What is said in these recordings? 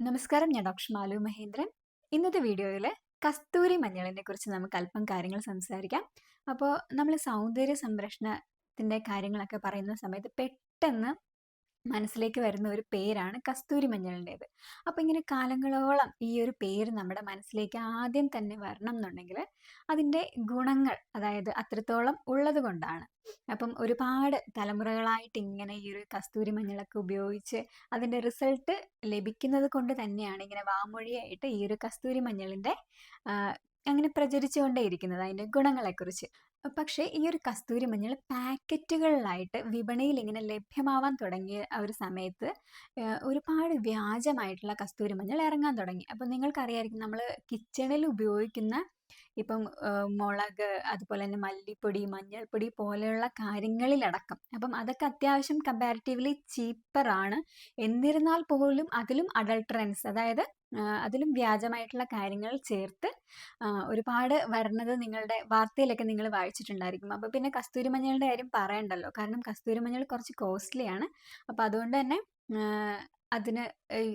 നമസ്കാരം ഞാൻ ഡോക്ടർ മാലു മഹേന്ദ്രൻ. ഇന്നത്തെ വീഡിയോയിൽ കസ്തൂരി മഞ്ഞളിനെ കുറിച്ച് നമുക്ക് അല്പം കാര്യങ്ങൾ സംസാരിക്കാം. അപ്പോൾ നമ്മൾ സൗന്ദര്യ സംരക്ഷണത്തിന്റെ കാര്യങ്ങളൊക്കെ പറയുന്ന സമയത്ത് പെട്ടെന്ന് മനസ്സിലേക്ക് വരുന്ന ഒരു പേരാണ് കസ്തൂരി മഞ്ഞളിന്റേത്. അപ്പോൾ ഇങ്ങനെ കാലങ്ങളോളം ഈ ഒരു പേര് നമ്മുടെ മനസ്സിലേക്ക് ആദ്യം തന്നെ വരണം എന്നുണ്ടെങ്കിൽ അതിന്റെ ഗുണങ്ങൾ അതായത് അത്രത്തോളം ഉള്ളത് കൊണ്ടാണ്. അപ്പം ഒരുപാട് തലമുറകളായിട്ട് ഇങ്ങനെ ഈ ഒരു കസ്തൂരി മഞ്ഞളൊക്കെ ഉപയോഗിച്ച് അതിന്റെ റിസൾട്ട് ലഭിക്കുന്നത് കൊണ്ട് തന്നെയാണ് ഇങ്ങനെ വാമൊഴിയായിട്ട് ഈ ഒരു കസ്തൂരി മഞ്ഞളിന്റെ അങ്ങനെ പ്രചരിച്ചുകൊണ്ടേയിരിക്കുന്നത് അതിന്റെ ഗുണങ്ങളെക്കുറിച്ച്. പക്ഷേ ഈ ഒരു കസ്തൂരി മഞ്ഞൾ പാക്കറ്റുകളിലായിട്ട് വിപണിയിൽ ഇങ്ങനെ ലഭ്യമാവാൻ തുടങ്ങിയ ഒരു സമയത്ത് ഒരുപാട് വ്യാജമായിട്ടുള്ള കസ്തൂരി മഞ്ഞൾ ഇറങ്ങാൻ തുടങ്ങി. അപ്പം നിങ്ങൾക്കറിയായിരിക്കും നമ്മൾ കിച്ചണിൽ ഉപയോഗിക്കുന്ന ഇപ്പം മുളക് അതുപോലെ തന്നെ മല്ലിപ്പൊടി മഞ്ഞൾപ്പൊടി പോലെയുള്ള കാര്യങ്ങളിലടക്കം. അപ്പം അതൊക്കെ അത്യാവശ്യം കമ്പാരിറ്റീവ്ലി ആണ്. എന്നിരുന്നാൽ പോലും അതിലും അഡൾട്രൻസ് അതായത് അതിലും വ്യാജമായിട്ടുള്ള കാര്യങ്ങൾ ചേർത്ത് ഒരുപാട് വരുന്നത് നിങ്ങളുടെ വാർത്തയിലൊക്കെ നിങ്ങൾ വായിച്ചിട്ടുണ്ടായിരിക്കും. അപ്പോൾ പിന്നെ കസ്തൂരി മഞ്ഞളുടെ കാര്യം പറയണ്ടല്ലോ. കാരണം കസ്തൂരി മഞ്ഞൾ കുറച്ച് കോസ്റ്റ്ലിയാണ് അപ്പോൾ അതുകൊണ്ട് തന്നെ അതിന്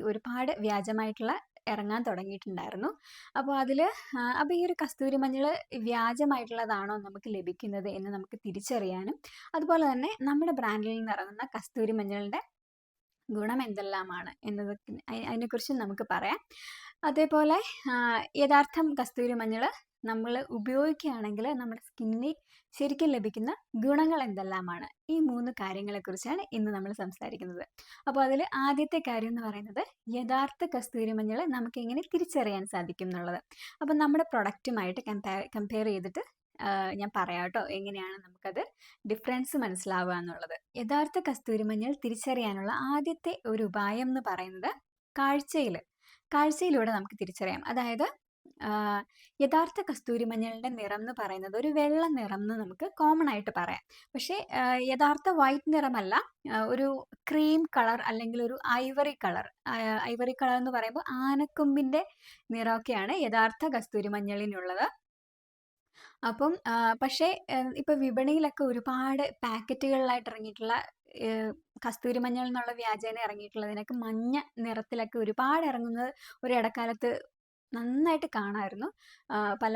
ഒരുപാട് വ്യാജമായിട്ടുള്ള ഇറങ്ങാൻ തുടങ്ങിയിട്ടുണ്ടായിരുന്നു. അപ്പോൾ അതിൽ അപ്പോൾ ഈ ഒരു കസ്തൂരി മഞ്ഞൾ വ്യാജമായിട്ടുള്ളതാണോ നമുക്ക് ലഭിക്കുന്നത് എന്ന് നമുക്ക് തിരിച്ചറിയാനും അതുപോലെ തന്നെ നമ്മുടെ ബ്രാൻഡിൽ നിന്ന് ഇറങ്ങുന്ന കസ്തൂരി മഞ്ഞളുടെ ഗുണം എന്തെല്ലാമാണ് എന്നതൊക്കെ അതിനെക്കുറിച്ച് നമുക്ക് പറയാം. അതേപോലെ യഥാർത്ഥം കസ്തൂരി മഞ്ഞൾ നമ്മൾ ഉപയോഗിക്കുകയാണെങ്കിൽ നമ്മുടെ സ്കിന്നിന് ശരിക്കും ലഭിക്കുന്ന ഗുണങ്ങൾ എന്തെല്ലാമാണ്? ഈ മൂന്ന് കാര്യങ്ങളെക്കുറിച്ചാണ് ഇന്ന് നമ്മൾ സംസാരിക്കുന്നത്. അപ്പോൾ അതിൽ ആദ്യത്തെ കാര്യം എന്ന് പറയുന്നത് യഥാർത്ഥ കസ്തൂരി മഞ്ഞൾ നമുക്ക് എങ്ങനെ തിരിച്ചറിയാൻ സാധിക്കും എന്നുള്ളത്. അപ്പോൾ നമ്മുടെ പ്രൊഡക്റ്റുമായിട്ട് കമ്പയർ കമ്പയർ ചെയ്തിട്ട് ഞാൻ പറയാം കേട്ടോ. എങ്ങനെയാണ് നമുക്കത് ഡിഫറൻസ് മനസ്സിലാവുക എന്നുള്ളത്. യഥാർത്ഥ കസ്തൂരി മഞ്ഞൾ തിരിച്ചറിയാനുള്ള ആദ്യത്തെ ഒരു ഉപായം എന്ന് പറയുന്നത് കാഴ്ചയിൽ കാഴ്ചയിലൂടെ നമുക്ക് തിരിച്ചറിയാം. അതായത് യഥാർത്ഥ കസ്തൂരി മഞ്ഞളിന്റെ നിറം എന്ന് പറയുന്നത് ഒരു വെള്ള നിറം എന്ന് നമുക്ക് കോമൺ ആയിട്ട് പറയാം. പക്ഷേ യഥാർത്ഥ വൈറ്റ് നിറമല്ല ഒരു ക്രീം കളർ അല്ലെങ്കിൽ ഒരു ഐവറി കളർ ഐവറി കളർ എന്ന് പറയുമ്പോൾ ആനക്കൊമ്പിന്റെ നിറമൊക്കെയാണ് യഥാർത്ഥ കസ്തൂരി മഞ്ഞളിനുള്ളത്. അപ്പം പക്ഷേ ഇപ്പൊ വിപണിയിലൊക്കെ ഒരുപാട് പാക്കറ്റുകളിലായിട്ട് ഇറങ്ങിയിട്ടുള്ള കസ്തൂരി മഞ്ഞൾ എന്നുള്ള വ്യാജേന ഇറങ്ങിയിട്ടുള്ളതിനൊക്കെ മഞ്ഞ നിറത്തിലൊക്കെ ഒരുപാട് ഇറങ്ങുന്നത് ഒരു ഇടക്കാലത്ത് നന്നായിട്ട് കാണാമായിരുന്നു പല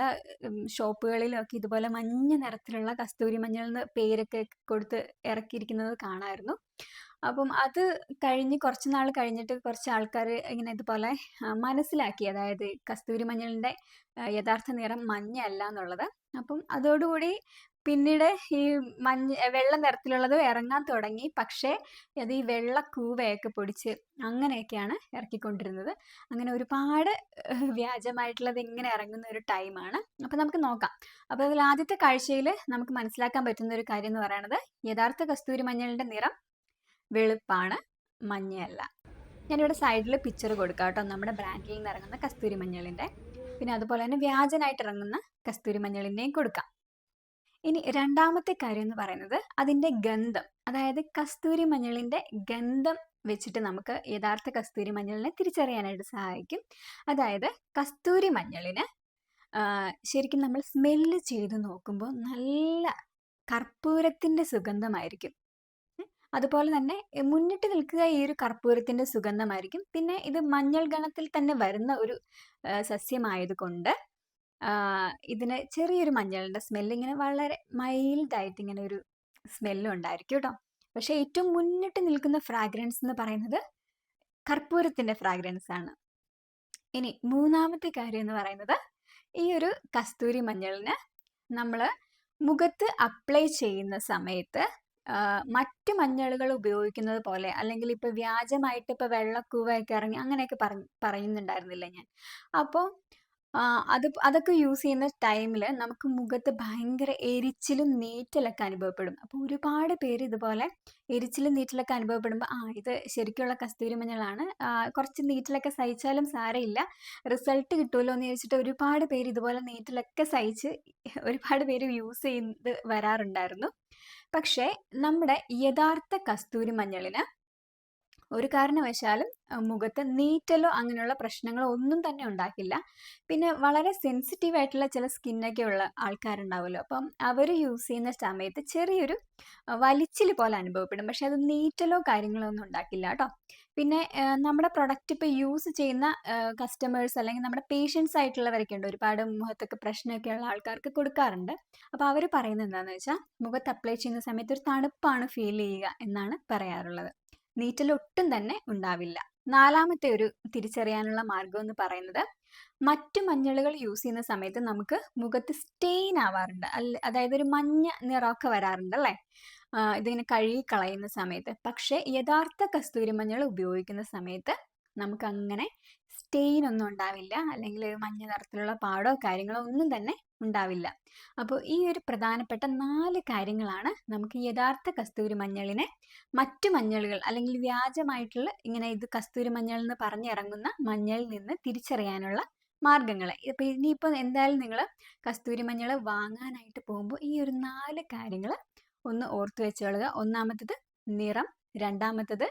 ഷോപ്പുകളിലൊക്കെ ഇതുപോലെ മഞ്ഞ നിറത്തിലുള്ള കസ്തൂരി മഞ്ഞൾ എന്ന് പേരൊക്കെ കൊടുത്ത് ഇറക്കിയിരിക്കുന്നത് കാണായിരുന്നു. അപ്പം അത് കഴിഞ്ഞ് കുറച്ച് നാൾ കഴിഞ്ഞിട്ട് കുറച്ച് ആൾക്കാർ ഇങ്ങനെ ഇതുപോലെ മനസ്സിലാക്കി. അതായത് കസ്തൂരി മഞ്ഞളിന്റെ യഥാർത്ഥ നിറം മഞ്ഞയല്ല എന്നുള്ളത്. അപ്പം അതോടുകൂടി പിന്നീട് ഈ മഞ്ഞ വെള്ള നിറത്തിലുള്ളത് ഇറങ്ങാൻ തുടങ്ങി. പക്ഷേ അത് ഈ വെള്ള കൂവയൊക്കെ പൊടിച്ച് അങ്ങനെയൊക്കെയാണ് ഇറക്കിക്കൊണ്ടിരുന്നത്. അങ്ങനെ ഒരുപാട് വ്യാജമായിട്ടുള്ളത് ഇങ്ങനെ ഇറങ്ങുന്ന ഒരു ടൈമാണ്. അപ്പം നമുക്ക് നോക്കാം. അപ്പോൾ അതിൽ ആദ്യത്തെ കാഴ്ചയിൽ നമുക്ക് മനസ്സിലാക്കാൻ പറ്റുന്ന ഒരു കാര്യം എന്ന് പറയുന്നത് യഥാർത്ഥ കസ്തൂരി മഞ്ഞളിന്റെ നിറം വെളുപ്പാണ് മഞ്ഞയല്ല. ഞാനിവിടെ സൈഡിൽ പിക്ചർ കൊടുക്കാം കേട്ടോ. നമ്മുടെ ബ്രാൻഡിൽ നിന്ന് ഇറങ്ങുന്ന കസ്തൂരി മഞ്ഞളിന്റെ. പിന്നെ അതുപോലെ തന്നെ വ്യാജനായിട്ട് ഇറങ്ങുന്ന കസ്തൂരി മഞ്ഞളിന്റെയും കൊടുക്കാം. ഇനി രണ്ടാമത്തെ കാര്യം എന്ന് പറയുന്നത് അതിന്റെ ഗന്ധം. അതായത് കസ്തൂരി മഞ്ഞളിന്റെ ഗന്ധം വെച്ചിട്ട് നമുക്ക് യഥാർത്ഥ കസ്തൂരി മഞ്ഞളിനെ തിരിച്ചറിയാനായിട്ട് സഹായിക്കും. അതായത് കസ്തൂരി മഞ്ഞളിന് ശരിക്കും നമ്മൾ സ്മെല്ല് ചെയ്ത് നോക്കുമ്പോൾ നല്ല കർപ്പൂരത്തിന്റെ സുഗന്ധമായിരിക്കും. അതുപോലെ തന്നെ മുന്നിട്ട് നിൽക്കുക ഈ ഒരു കർപ്പൂരത്തിന്റെ സുഗന്ധമായിരിക്കും. പിന്നെ ഇത് മഞ്ഞൾ ഗണത്തിൽ തന്നെ വരുന്ന ഒരു സസ്യമായതുകൊണ്ട് ഇതിന് ചെറിയൊരു മഞ്ഞളിന്റെ സ്മെല്ല് ഇങ്ങനെ വളരെ മൈൽഡായിട്ട് ഇങ്ങനെ ഒരു സ്മെല്ലും ഉണ്ടായിരിക്കും കേട്ടോ. പക്ഷെ ഏറ്റവും മുന്നിട്ട് നിൽക്കുന്ന ഫ്രാഗ്രൻസ് എന്ന് പറയുന്നത് കർപ്പൂരത്തിന്റെ ഫ്രാഗ്രൻസ് ആണ്. ഇനി മൂന്നാമത്തെ കാര്യം എന്ന് പറയുന്നത് ഈ ഒരു കസ്തൂരി മഞ്ഞളിന് നമ്മൾ മുഖത്ത് അപ്ലൈ ചെയ്യുന്ന സമയത്ത് മറ്റ് മഞ്ഞളുകൾ ഉപയോഗിക്കുന്നത് പോലെ അല്ലെങ്കിൽ ഇപ്പൊ വ്യാജമായിട്ട് ഇപ്പൊ വെള്ളക്കൂവയൊക്കെ ഇറങ്ങി അങ്ങനെയൊക്കെ പറയുന്നുണ്ടായിരുന്നില്ല ഞാൻ. അപ്പോൾ അത് അതൊക്കെ യൂസ് ചെയ്യുന്ന ടൈമിൽ നമുക്ക് മുഖത്ത് ഭയങ്കര എരിച്ചിലും നീറ്റലൊക്കെ അനുഭവപ്പെടും. അപ്പോൾ ഒരുപാട് പേര് ഇതുപോലെ എരിച്ചിലും നീറ്റലൊക്കെ അനുഭവപ്പെടുമ്പോൾ ആ ഇത് ശരിക്കുള്ള കസ്തൂരി മഞ്ഞളാണ്. കുറച്ച് നീറ്റലൊക്കെ സഹിച്ചാലും സാരമില്ല. റിസൾട്ട് കിട്ടുമല്ലോ എന്ന് ചോദിച്ചിട്ട് ഒരുപാട് പേര് ഇതുപോലെ നീറ്റലൊക്കെ സഹിച്ച് ഒരുപാട് പേര് യൂസ് ചെയ്ത് വരാറുണ്ടായിരുന്നു. പക്ഷേ നമ്മുടെ യഥാർത്ഥ കസ്തൂരി മഞ്ഞളിന് ഒരു കാരണവശാലും മുഖത്ത് നീറ്റലോ അങ്ങനെയുള്ള പ്രശ്നങ്ങളോ ഒന്നും തന്നെ ഉണ്ടാക്കില്ല. പിന്നെ വളരെ സെൻസിറ്റീവ് ആയിട്ടുള്ള ചില സ്കിന്നൊക്കെ ഉള്ള ആൾക്കാരുണ്ടാവുമല്ലോ. അപ്പം അവർ യൂസ് ചെയ്യുന്ന സമയത്ത് ചെറിയൊരു വലിച്ചിൽ പോലെ അനുഭവപ്പെടും. പക്ഷെ അത് നീറ്റലോ കാര്യങ്ങളോ ഒന്നും ഉണ്ടാക്കില്ല കേട്ടോ. പിന്നെ നമ്മുടെ പ്രൊഡക്റ്റ് ഇപ്പോൾ യൂസ് ചെയ്യുന്ന കസ്റ്റമേഴ്സ് അല്ലെങ്കിൽ നമ്മുടെ പേഷ്യൻസ് ആയിട്ടുള്ളവരൊക്കെ ഉണ്ട്. ഒരുപാട് മുഖത്തൊക്കെ പ്രശ്നമൊക്കെ ഉള്ള ആൾക്കാർക്ക് കൊടുക്കാറുണ്ട്. അപ്പോൾ അവർ പറയുന്നത് എന്താണെന്ന് വെച്ചാൽ മുഖത്ത് അപ്ലൈ ചെയ്യുന്ന സമയത്ത് ഒരു തണുപ്പാണ് ഫീൽ ചെയ്യുക എന്നാണ് പറയാറുള്ളത്. നീറ്റൽ ഒട്ടും തന്നെ ഉണ്ടാവില്ല. നാലാമത്തെ ഒരു തിരിച്ചറിയാനുള്ള മാർഗം എന്ന് പറയുന്നത് മറ്റു മഞ്ഞളുകൾ യൂസ് ചെയ്യുന്ന സമയത്ത് നമുക്ക് മുഖത്ത് സ്റ്റെയിൻ ആവാറുണ്ട്. അല്ല അതായത് ഒരു മഞ്ഞ നിറമൊക്കെ വരാറുണ്ട് അല്ലേ? ഇതിങ്ങനെ കഴുകി കളയുന്ന സമയത്ത്. പക്ഷേ യഥാർത്ഥ കസ്തൂരി മഞ്ഞൾ ഉപയോഗിക്കുന്ന സമയത്ത് നമുക്ക് അങ്ങനെ സ്റ്റെയിൻ ഒന്നും ഉണ്ടാവില്ല. അല്ലെങ്കിൽ മഞ്ഞ നിറത്തിലുള്ള പാടോ കാര്യങ്ങളോ ഒന്നും തന്നെ ഉണ്ടാവില്ല. അപ്പോൾ ഈ ഒരു പ്രധാനപ്പെട്ട നാല് കാര്യങ്ങളാണ് നമുക്ക് യഥാർത്ഥ കസ്തൂരി മഞ്ഞളിനെ മറ്റു മഞ്ഞളുകൾ അല്ലെങ്കിൽ വ്യാജമായിട്ടുള്ള ഇങ്ങനെ ഇത് കസ്തൂരി മഞ്ഞൾ എന്ന് പറഞ്ഞിറങ്ങുന്ന മഞ്ഞളിൽ നിന്ന് തിരിച്ചറിയാനുള്ള മാർഗങ്ങൾ ഇപ്പം ഇനിയിപ്പോൾ എന്തായാലും നിങ്ങൾ കസ്തൂരി മഞ്ഞൾ വാങ്ങാനായിട്ട് പോകുമ്പോൾ ഈ ഒരു നാല് കാര്യങ്ങൾ ഒന്ന് ഓർത്തു വെച്ചോളുക ഒന്നാമത്തത് നിറം രണ്ടാമത്തത്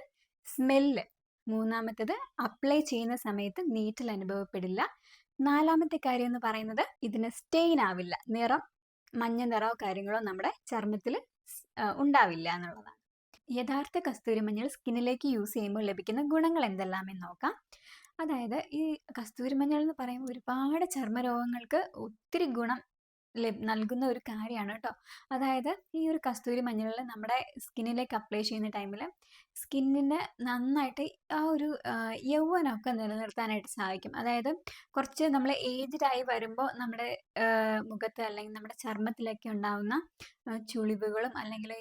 സ്മെല്ല്. മൂന്നാമത്തത് അപ്ലൈ ചെയ്യുന്ന സമയത്ത് നീറ്റൽ അനുഭവപ്പെടില്ല. നാലാമത്തെ കാര്യം എന്ന് പറയുന്നത് ഇതിന് സ്റ്റെയിൻ ആവില്ല. നിറം മഞ്ഞ നിറമോ കാര്യങ്ങളോ നമ്മുടെ ചർമ്മത്തിൽ ഉണ്ടാവില്ല എന്നുള്ളതാണ്. യഥാർത്ഥ കസ്തൂരി മഞ്ഞൾ സ്കിന്നിലേക്ക് യൂസ് ചെയ്യുമ്പോൾ ലഭിക്കുന്ന ഗുണങ്ങൾ എന്തെല്ലാമെന്ന് നോക്കാം. അതായത് ഈ കസ്തൂരി മഞ്ഞൾ എന്ന് പറയുമ്പോൾ ഒരുപാട് ചർമ്മരോഗങ്ങൾക്ക് ഒത്തിരി ഗുണം നൽകുന്ന ഒരു കാര്യമാണ് കേട്ടോ അതായത് ഈ ഒരു കസ്തൂരി മഞ്ഞളിൽ നമ്മുടെ സ്കിന്നിലേക്ക് അപ്ലൈ ചെയ്യുന്ന ടൈമിൽ സ്കിന്നിന് നന്നായിട്ട് ആ ഒരു യൗവനമൊക്കെ നിലനിർത്താനായിട്ട് സഹായിക്കും അതായത് കുറച്ച് നമ്മൾ ഏജ്ഡായി വരുമ്പോൾ നമ്മുടെ മുഖത്ത് അല്ലെങ്കിൽ നമ്മുടെ ചർമ്മത്തിലൊക്കെ ഉണ്ടാവുന്ന ചുളിവുകളും അല്ലെങ്കിൽ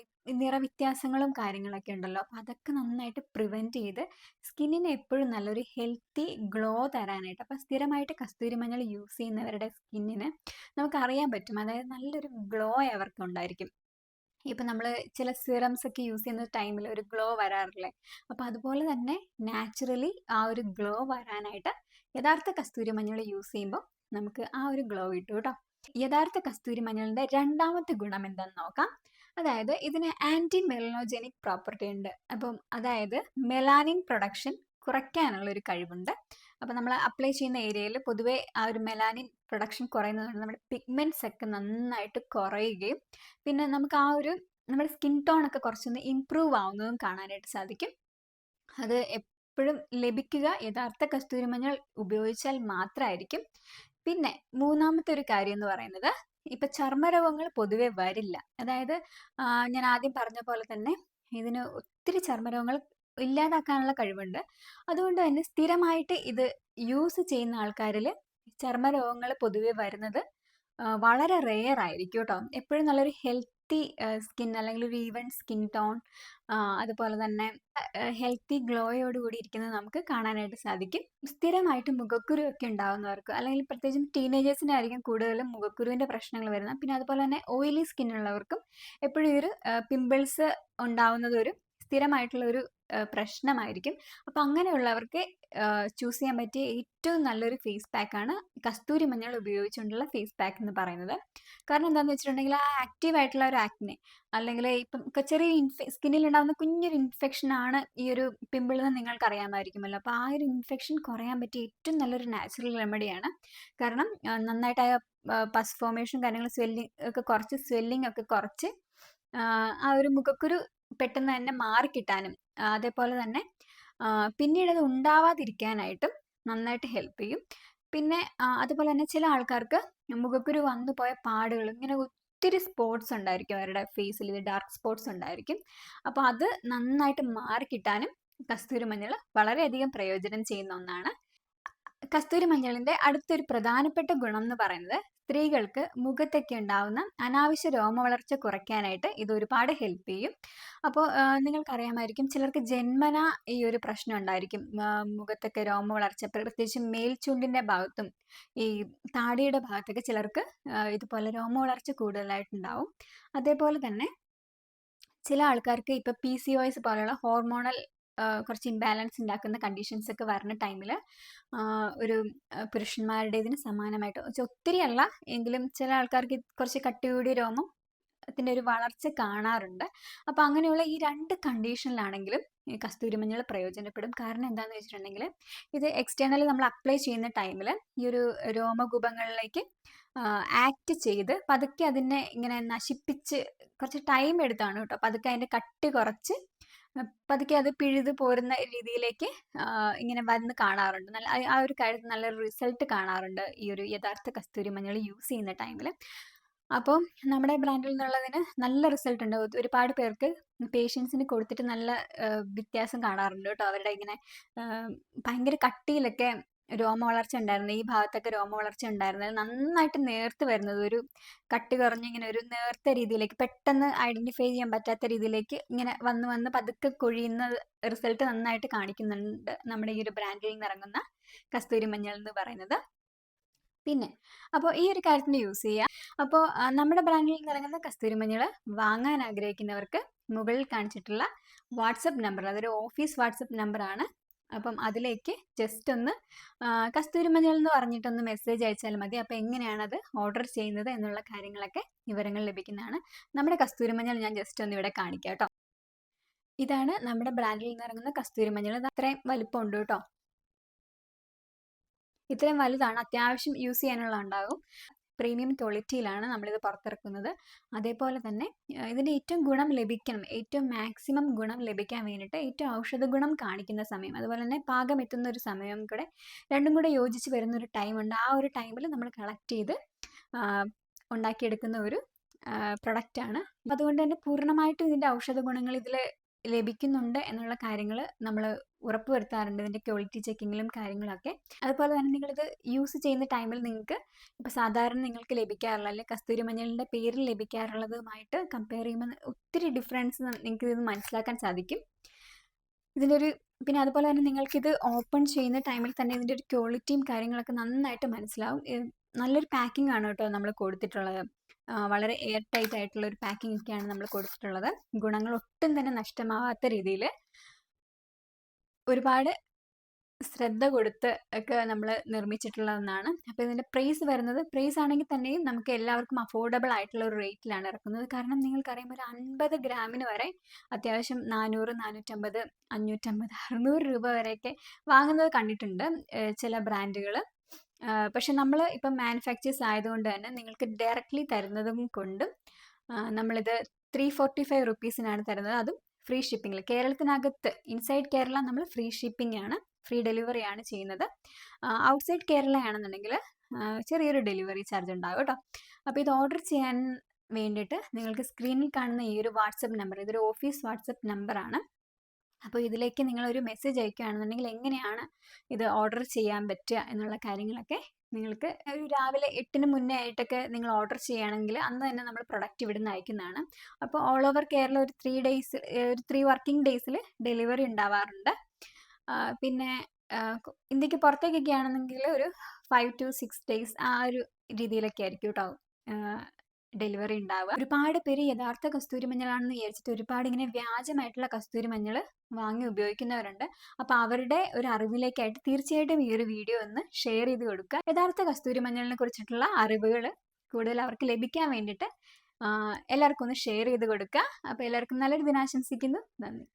നിറവ്യത്യാസങ്ങളും കാര്യങ്ങളൊക്കെ ഉണ്ടല്ലോ. അപ്പോൾ അതൊക്കെ നന്നായിട്ട് പ്രിവെന്റ് ചെയ്ത് സ്കിന്നിന് എപ്പോഴും നല്ലൊരു ഹെൽത്തി ഗ്ലോ തരാനായിട്ട് അപ്പോൾ സ്ഥിരമായിട്ട് കസ്തൂരി മഞ്ഞൾ യൂസ് ചെയ്യുന്നവരുടെ സ്കിന്നിന് നമുക്ക് അറിയാൻ പറ്റും. അതായത് നല്ലൊരു ഗ്ലോ അവർക്ക് ഉണ്ടായിരിക്കും. ഇപ്പം നമ്മൾ ചില സിറംസ് ഒക്കെ യൂസ് ചെയ്യുന്ന ടൈമിൽ ഒരു ഗ്ലോ വരാറില്ലേ? അപ്പോൾ അതുപോലെ തന്നെ നാച്ചുറലി ആ ഒരു ഗ്ലോ വരാനായിട്ട് യഥാർത്ഥ കസ്തൂരി മഞ്ഞൾ യൂസ് ചെയ്യുമ്പോൾ നമുക്ക് ആ ഒരു ഗ്ലോ കിട്ടും കേട്ടോ യഥാർത്ഥ കസ്തൂരി മഞ്ഞളിന്റെ രണ്ടാമത്തെ ഗുണം എന്താണെന്ന് നോക്കാം. അതായത് ഇതിന് ആന്റി മെലനോജനിക് പ്രോപ്പർട്ടി ഉണ്ട്. അപ്പം അതായത് മെലാനിൻ പ്രൊഡക്ഷൻ കുറയ്ക്കാനുള്ള ഒരു കഴിവുണ്ട്. അപ്പോൾ നമ്മൾ അപ്ലൈ ചെയ്യുന്ന ഏരിയയിൽ പൊതുവേ ആ ഒരു മെലാനിൻ പ്രൊഡക്ഷൻ കുറയുന്നതുകൊണ്ട് നമ്മുടെ പിഗ്മെന്റ്സ് ഒക്കെ നന്നായിട്ട് കുറയുകയും പിന്നെ നമുക്ക് ആ ഒരു നമ്മുടെ സ്കിൻ ടോൺ ഒക്കെ കുറച്ചൊന്ന് ഇമ്പ്രൂവ് ആവുന്നതും കാണാനായിട്ട് സാധിക്കും. അത് എപ്പോഴും ലഭിക്കുക യഥാർത്ഥ കസ്തൂരി മഞ്ഞൾ ഉപയോഗിച്ചാൽ മാത്രമായിരിക്കും പിന്നെ മൂന്നാമത്തെ ഒരു കാര്യം എന്ന് പറയുന്നത് ഇപ്പൊ ചർമ്മരോഗങ്ങൾ പൊതുവെ വരില്ല. അതായത് ഞാൻ ആദ്യം പറഞ്ഞ പോലെ തന്നെ ഇതിന് ഒത്തിരി ചർമ്മരോഗങ്ങൾ ഇല്ലാതാക്കാനുള്ള കഴിവുണ്ട്. അതുകൊണ്ട് തന്നെ സ്ഥിരമായിട്ട് ഇത് യൂസ് ചെയ്യുന്ന ആൾക്കാരിൽ ചർമ്മരോഗങ്ങൾ പൊതുവെ വരുന്നത് വളരെ റെയർ ആയിരിക്കും കേട്ടോ. എപ്പോഴും നല്ലൊരു ഹെൽത്ത് ഹെൽത്തി സ്കിൻ അല്ലെങ്കിൽ ഒരു ഈവൻ സ്കിൻ ടോൺ അതുപോലെ തന്നെ ഹെൽത്തി ഗ്ലോയോട് കൂടി ഇരിക്കുന്നത് നമുക്ക് കാണാനായിട്ട് സാധിക്കും. സ്ഥിരമായിട്ട് മുഖക്കുരു ഒക്കെ ഉണ്ടാകുന്നവർക്ക് അല്ലെങ്കിൽ പ്രത്യേകിച്ചും ടീനേജേഴ്സിനായിരിക്കും കൂടുതലും മുഖക്കുരുവിന്റെ പ്രശ്നങ്ങൾ വരുന്നത്. പിന്നെ അതുപോലെ തന്നെ ഓയിലി സ്കിന്നുള്ളവർക്കും എപ്പോഴും ഒരു പിമ്പിൾസ് ഉണ്ടാവുന്നത് ഒരു സ്ഥിരമായിട്ടുള്ള ഒരു പ്രശ്നമായിരിക്കും. അപ്പോൾ അങ്ങനെയുള്ളവർക്ക് ചൂസ് ചെയ്യാൻ പറ്റിയ ഏറ്റവും നല്ലൊരു ഫേസ് പാക്കാണ് കസ്തൂരി മഞ്ഞൾ ഉപയോഗിച്ചുകൊണ്ടുള്ള ഫേസ് പാക്ക് എന്ന് പറയുന്നത്. കാരണം എന്താണെന്ന് വെച്ചിട്ടുണ്ടെങ്കിൽ ആ ആക്റ്റീവ് ആയിട്ടുള്ള ഒരു ആക്നെ അല്ലെങ്കിൽ ഇപ്പം ചെറിയ ഇൻഫെ സ്കിന്നിൽ ഉണ്ടാകുന്ന കുഞ്ഞൊരു ഇൻഫെക്ഷൻ ആണ് ഈ ഒരു പിമ്പിൾ എന്ന് നിങ്ങൾക്ക് അറിയാമായിരിക്കുമല്ലോ അപ്പോൾ ആ ഒരു ഇൻഫെക്ഷൻ കുറയാൻ പറ്റിയ ഏറ്റവും നല്ലൊരു നാച്ചുറൽ റെമഡിയാണ്. കാരണം നന്നായിട്ട് ആ പസ് ഫോമേഷൻ കാര്യങ്ങൾ സ്വെല്ലിങ് ഒക്കെ കുറച്ച് സ്വെല്ലിംഗ് ഒക്കെ കുറച്ച് ആ ഒരു മുഖക്കുരു പെട്ടെന്ന് തന്നെ മാറിക്കിട്ടാനും അതേപോലെ തന്നെ പിന്നീട് അത് ഉണ്ടാവാതിരിക്കാനായിട്ടും നന്നായിട്ട് ഹെൽപ്പ് ചെയ്യും. പിന്നെ അതുപോലെ തന്നെ ചില ആൾക്കാർക്ക് മുഖക്കുരു വന്നു പോയ പാടുകൾ ഇങ്ങനെ ഒത്തിരി സ്പോട്സ് ഉണ്ടായിരിക്കും അവരുടെ ഫേസിൽ ഡാർക്ക് സ്പോട്സ് ഉണ്ടായിരിക്കും. അപ്പോൾ അത് നന്നായിട്ട് മാറിക്കിട്ടാനും കസ്തൂരി മഞ്ഞൾ വളരെയധികം പ്രയോജനം ചെയ്യുന്ന ഒന്നാണ്. കസ്തൂരി മഞ്ഞളിന്റെ അടുത്തൊരു പ്രധാനപ്പെട്ട ഗുണം എന്ന് പറയുന്നത് സ്ത്രീകൾക്ക് മുഖത്തൊക്കെ ഉണ്ടാവുന്ന അനാവശ്യ രോമ വളർച്ച കുറയ്ക്കാനായിട്ട് ഇത് ഒരുപാട് ഹെൽപ്പ് ചെയ്യും. അപ്പോൾ നിങ്ങൾക്കറിയാമായിരിക്കും ചിലർക്ക് ജന്മന ഈ ഒരു പ്രശ്നം ഉണ്ടായിരിക്കും. മുഖത്തൊക്കെ രോമ വളർച്ച പ്രത്യേകിച്ച് മേൽചുണ്ടിന്റെ ഭാഗത്തും ഈ താടിയുടെ ഭാഗത്തൊക്കെ ചിലർക്ക് ഇതുപോലെ രോമ രോമവളർച്ച കൂടുതലായിട്ടുണ്ടാവും. അതേപോലെ തന്നെ ചില ആൾക്കാർക്ക് ഇപ്പം പി സി ഒ എസ് പോലെയുള്ള ഹോർമോണൽ കുറച്ച് ഇംബാലൻസ് ഉണ്ടാക്കുന്ന കണ്ടീഷൻസ് ഒക്കെ വരുന്ന ടൈമിൽ ഒരു പുരുഷന്മാരുടേതിന് സമാനമായിട്ട്. ഒത്തിരി അല്ല എങ്കിലും ചില ആൾക്കാർക്ക് കുറച്ച് കട്ടി കൂടിയ രോമം ത്തിന്റെ ഒരു വളർച്ച കാണാറുണ്ട്. അപ്പോൾ അങ്ങനെയുള്ള ഈ രണ്ട് കണ്ടീഷനിലാണെങ്കിലും ഈ കസ്തൂരി മഞ്ഞൾ പ്രയോജനപ്പെടും. കാരണം എന്താണെന്ന് വെച്ചിട്ടുണ്ടെങ്കിൽ ഇത് എക്സ്റ്റേണലി നമ്മൾ അപ്ലൈ ചെയ്യുന്ന ടൈമിൽ ഈ ഒരു രോമകൂപങ്ങളിലേക്ക് ആക്ട് ചെയ്ത് പതുക്കെ അതിനെ ഇങ്ങനെ നശിപ്പിച്ച് കുറച്ച് ടൈം എടുത്താണ് കേട്ടോ. പതുക്കെ അതിന്റെ കട്ടി കുറച്ച് പതുക്കെ അത് പിഴുത് പോരുന്ന രീതിയിലേക്ക് ഇങ്ങനെ വന്ന് കാണാറുണ്ട്. നല്ല ആ ഒരു കാര്യത്തിൽ നല്ലൊരു റിസൾട്ട് കാണാറുണ്ട് ഈ ഒരു യഥാർത്ഥ കസ്തൂരി മഞ്ഞൾ യൂസ് ചെയ്യുന്ന ടൈമിൽ അപ്പോൾ നമ്മുടെ ബ്രാൻഡിൽ നിന്നുള്ളതിന് നല്ല റിസൾട്ട് ഉണ്ട്. ഒരുപാട് പേർക്ക് പേഷ്യൻസിന് കൊടുത്തിട്ട് നല്ല വ്യത്യാസം കാണാറുണ്ട് കേട്ടോ. അവരുടെ ഇങ്ങനെ ഭയങ്കര കട്ടിയിലൊക്കെ രോമ വളർച്ച ഉണ്ടായിരുന്നു. ഈ ഭാഗത്തൊക്കെ രോമ വളർച്ച ഉണ്ടായിരുന്നത് നന്നായിട്ട് നേർത്ത് വരുന്നത് ഒരു കട്ടി കുറഞ്ഞ് ഇങ്ങനെ ഒരു നേർത്ത രീതിയിലേക്ക് പെട്ടെന്ന് ഐഡന്റിഫൈ ചെയ്യാൻ പറ്റാത്ത രീതിയിലേക്ക് ഇങ്ങനെ വന്ന് വന്ന് പതുക്കെ കൊഴിയുന്ന റിസൾട്ട് നന്നായിട്ട് കാണിക്കുന്നുണ്ട് നമ്മുടെ ഈ ഒരു ബ്രാൻഡിൽ നിന്ന് ഇറങ്ങുന്ന കസ്തൂരി മഞ്ഞൾ എന്ന് പറയുന്നത്. പിന്നെ അപ്പോൾ ഈ ഒരു കാര്യത്തിന് യൂസ് ചെയ്യുക അപ്പോൾ നമ്മുടെ ബ്രാൻഡിൽ നിന്ന് ഇറങ്ങുന്ന കസ്തൂരി മഞ്ഞൾ വാങ്ങാൻ ആഗ്രഹിക്കുന്നവർക്ക് മുകളിൽ കാണിച്ചിട്ടുള്ള വാട്സപ്പ് നമ്പർ അതൊരു ഓഫീസ് വാട്സപ്പ് നമ്പറാണ് അപ്പം അതിലേക്ക് ജസ്റ്റ് ഒന്ന് കസ്തൂരി മഞ്ഞൾ എന്ന് പറഞ്ഞിട്ടൊന്ന് മെസ്സേജ് അയച്ചാൽ മതി. അപ്പോൾ എങ്ങനെയാണ് അത് ഓർഡർ ചെയ്യുന്നത് എന്നുള്ള കാര്യങ്ങളൊക്കെ വിവരങ്ങൾ ലഭിക്കുന്നതാണ്. നമ്മുടെ കസ്തൂരി മഞ്ഞൾ ഞാൻ ജസ്റ്റ് ഒന്ന് ഇവിടെ കാണിക്കാം കേട്ടോ. ഇതാണ് നമ്മുടെ ബ്രാൻഡിൽ നിന്ന് ഇറങ്ങുന്ന കസ്തൂരി മഞ്ഞൾ. ഇത് അത്രയും വലിപ്പമുണ്ട് കേട്ടോ. ഇത്രയും വലുതാണ്. അത്യാവശ്യം യൂസ് ചെയ്യാനുള്ള ഉണ്ടാകും പ്രീമിയം ക്വാളിറ്റിയിലാണ് നമ്മളിത് പുറത്തിറക്കുന്നത്. അതേപോലെ തന്നെ ഇതിന്റെ ഏറ്റവും ഗുണം ലഭിക്കണം ഏറ്റവും മാക്സിമം ഗുണം ലഭിക്കാൻ വേണ്ടിയിട്ട് ഏറ്റവും ഔഷധ ഗുണം കാണിക്കുന്ന സമയം അതുപോലെ തന്നെ പാകം എത്തുന്ന ഒരു സമയം കൂടെ രണ്ടും കൂടെ യോജിച്ച് വരുന്ന ഒരു ടൈമുണ്ട് ആ ഒരു ടൈമിൽ നമ്മൾ കളക്ട് ചെയ്ത് ഉണ്ടാക്കിയെടുക്കുന്ന ഒരു പ്രൊഡക്റ്റാണ് അതുകൊണ്ട് തന്നെ പൂർണമായിട്ടും ഇതിന്റെ ഔഷധ ഗുണങ്ങൾ ഇതിൽ ലഭിക്കുന്നുണ്ട് എന്നുള്ള കാര്യങ്ങൾ നമ്മൾ ഉറപ്പുവരുത്താറുണ്ട്. ഇതിന്റെ ക്വാളിറ്റി ചെക്കിങ്ങിലും കാര്യങ്ങളൊക്കെ. അതുപോലെ തന്നെ നിങ്ങളിത് യൂസ് ചെയ്യുന്ന ടൈമിൽ നിങ്ങൾക്ക് ഇപ്പോൾ സാധാരണ നിങ്ങൾക്ക് ലഭിക്കാറുള്ള അല്ലെങ്കിൽ കസ്തൂരി മഞ്ഞളിന്റെ പേരിൽ ലഭിക്കാറുള്ളതുമായിട്ട് കമ്പയർ ചെയ്യുമ്പോൾ ഒത്തിരി ഡിഫറൻസ് നിങ്ങൾക്ക് ഇത് മനസ്സിലാക്കാൻ സാധിക്കും. ഇതിന്റെ ഒരു പിന്നെ അതുപോലെ തന്നെ നിങ്ങൾക്കിത് ഓപ്പൺ ചെയ്യുന്ന ടൈമിൽ തന്നെ ഇതിന്റെ ഒരു ക്വാളിറ്റിയും കാര്യങ്ങളൊക്കെ നന്നായിട്ട് മനസ്സിലാവും. നല്ലൊരു പാക്കിംഗ് ആണ് കേട്ടോ നമ്മൾ കൊടുത്തിട്ടുള്ളത്. വളരെ എയർ ടൈറ്റ് ആയിട്ടുള്ള ഒരു പാക്കിംഗ് ഒക്കെയാണ് നമ്മൾ കൊടുത്തിട്ടുള്ളത്. ഗുണങ്ങൾ ഒട്ടും തന്നെ നഷ്ടമാവാത്ത രീതിയിൽ ഒരുപാട് ശ്രദ്ധ കൊടുത്ത് ഒക്കെ നമ്മൾ നിർമ്മിച്ചിട്ടുള്ളതെന്നാണ്. അപ്പോൾ ഇതിന്റെ പ്രൈസ് വരുന്നത് പ്രൈസ് ആണെങ്കിൽ തന്നെയും നമുക്ക് എല്ലാവർക്കും അഫോർഡബിൾ ആയിട്ടുള്ള ഒരു റേറ്റിലാണ് ഇറക്കുന്നത്. കാരണം നിങ്ങൾക്കറിയാം ഒരു അൻപത് ഗ്രാമിന് വരെ അത്യാവശ്യം നാനൂറ് നാനൂറ്റമ്പത് അഞ്ഞൂറ്റമ്പത് അറുന്നൂറ് രൂപ വരെയൊക്കെ വാങ്ങുന്നത് കണ്ടിട്ടുണ്ട് ചില ബ്രാൻഡുകൾ പക്ഷെ നമ്മൾ ഇപ്പം മാനുഫാക്ചേഴ്സ് ആയതുകൊണ്ട് തന്നെ നിങ്ങൾക്ക് ഡയറക്റ്റ്ലി തരുന്നതും കൊണ്ടും നമ്മളിത് ത്രീ ഫോർട്ടി ഫൈവ് റുപ്പീസിനാണ് തരുന്നത്. അതും ഫ്രീ ഷിപ്പിംഗിൽ കേരളത്തിനകത്ത് ഇൻസൈഡ് കേരള നമ്മൾ ഫ്രീ ഷിപ്പിംഗ് ആണ് ഫ്രീ ഡെലിവറി ആണ് ചെയ്യുന്നത് ഔട്ട്സൈഡ് കേരള ആണെന്നുണ്ടെങ്കിൽ ചെറിയൊരു ഡെലിവറി ചാർജ് ഉണ്ടാകും കേട്ടോ. അപ്പോൾ ഇത് ഓർഡർ ചെയ്യാൻ വേണ്ടിയിട്ട് നിങ്ങൾക്ക് സ്ക്രീനിൽ കാണുന്ന ഈ ഒരു വാട്സപ്പ് നമ്പർ ഇതൊരു ഓഫീസ് വാട്സപ്പ് നമ്പറാണ് അപ്പോൾ ഇതിലേക്ക് നിങ്ങളൊരു മെസ്സേജ് അയക്കുകയാണെന്നുണ്ടെങ്കിൽ എങ്ങനെയാണ് ഇത് ഓർഡർ ചെയ്യാൻ പറ്റുക എന്നുള്ള കാര്യങ്ങളൊക്കെ നിങ്ങൾക്ക് ഒരു രാവിലെ എട്ടിന് മുന്നേ ആയിട്ടൊക്കെ നിങ്ങൾ ഓർഡർ ചെയ്യുകയാണെങ്കിൽ അന്ന് തന്നെ നമ്മൾ പ്രൊഡക്റ്റ് ഇവിടുന്ന് അയക്കുന്നതാണ്. അപ്പോൾ ഓൾ ഓവർ കേരള ഒരു ത്രീ ഡേയ്സ് ഒരു ത്രീ വർക്കിംഗ് ഡേയ്സിൽ ഡെലിവറി ഉണ്ടാവാറുണ്ട്. പിന്നെ ഇന്ത്യയ്ക്ക് പുറത്തേക്കൊക്കെ ആണെന്നെങ്കിൽ ഒരു ഫൈവ് ടു സിക്സ് ഡേയ്സ് ആ ഒരു രീതിയിലൊക്കെ ആയിരിക്കും കേട്ടോ ഡെലിവറി ഉണ്ടാവുക. ഒരുപാട് പേര് യഥാർത്ഥ കസ്തൂരി മഞ്ഞളാണെന്ന് വിചാരിച്ചിട്ട് ഒരുപാട് ഇങ്ങനെ വ്യാജമായിട്ടുള്ള കസ്തൂരി മഞ്ഞൾ വാങ്ങി ഉപയോഗിക്കുന്നവരുണ്ട്. അപ്പോൾ അവരുടെ ഒരു അറിവിലേക്കായിട്ട് തീർച്ചയായിട്ടും ഈ ഒരു വീഡിയോ ഒന്ന് ഷെയർ ചെയ്ത് കൊടുക്കുക. യഥാർത്ഥ കസ്തൂരി മഞ്ഞളിനെ കുറിച്ചിട്ടുള്ള അറിവുകൾ കൂടുതൽ അവർക്ക് ലഭിക്കാൻ വേണ്ടിയിട്ട് എല്ലാവർക്കും ഒന്ന് ഷെയർ ചെയ്ത് കൊടുക്കുക. അപ്പോൾ എല്ലാവർക്കും നല്ലൊരു ദിനാശംസിക്കുന്നു. നന്ദി.